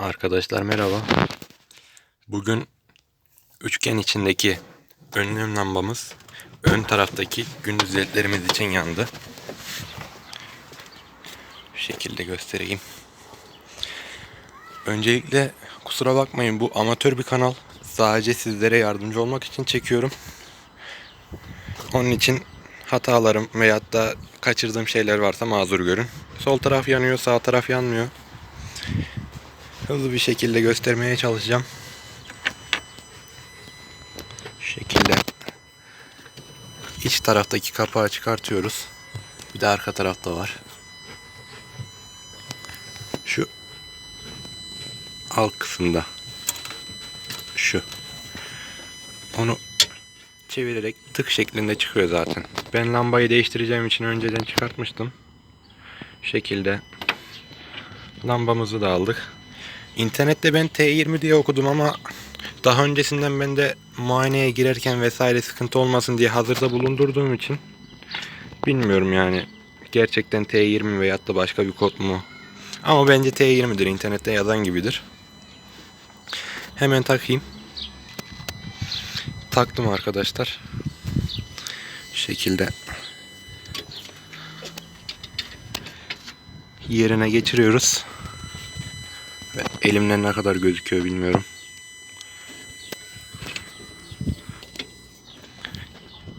Arkadaşlar merhaba. Bugün üçgen içindeki önlem lambamız ön taraftaki gündüz ledlerimiz için yandı. Şu şekilde göstereyim. Öncelikle kusura bakmayın bu amatör bir kanal. Sadece sizlere yardımcı olmak için çekiyorum. Onun için hatalarım veyahut da kaçırdığım şeyler varsa mazur görün. Sol taraf yanıyor, sağ taraf yanmıyor. Hızlı bir şekilde göstermeye çalışacağım. Şu şekilde iç taraftaki kapağı çıkartıyoruz. Bir de arka tarafta var. Şu alt kısımda. Şu. Onu çevirerek tık şeklinde çıkıyor zaten. Ben lambayı değiştireceğim için önceden çıkartmıştım. Şu şekilde lambamızı da aldık. İnternette ben T20 diye okudum ama daha öncesinden ben de muayeneye girerken vesaire sıkıntı olmasın diye hazırda bulundurduğum için bilmiyorum yani gerçekten T20 veyahut da başka bir kod mu? Ama bence T20'dir internette yazan gibidir. Hemen takayım. Taktım arkadaşlar. Şu şekilde yerine geçiriyoruz. Ve elimden ne kadar gözüküyor bilmiyorum.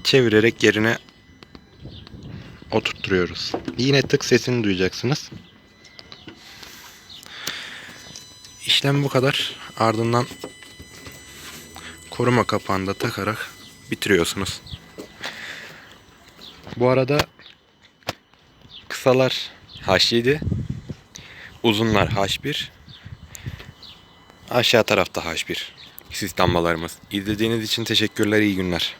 Çevirerek yerine oturtturuyoruz. Yine tık sesini duyacaksınız. İşlem bu kadar. Ardından koruma kapağını da takarak bitiriyorsunuz. Bu arada kısalar H7, uzunlar H1, Aşağı tarafta H1. Sis lambalarımız. İzlediğiniz için teşekkürler, iyi günler.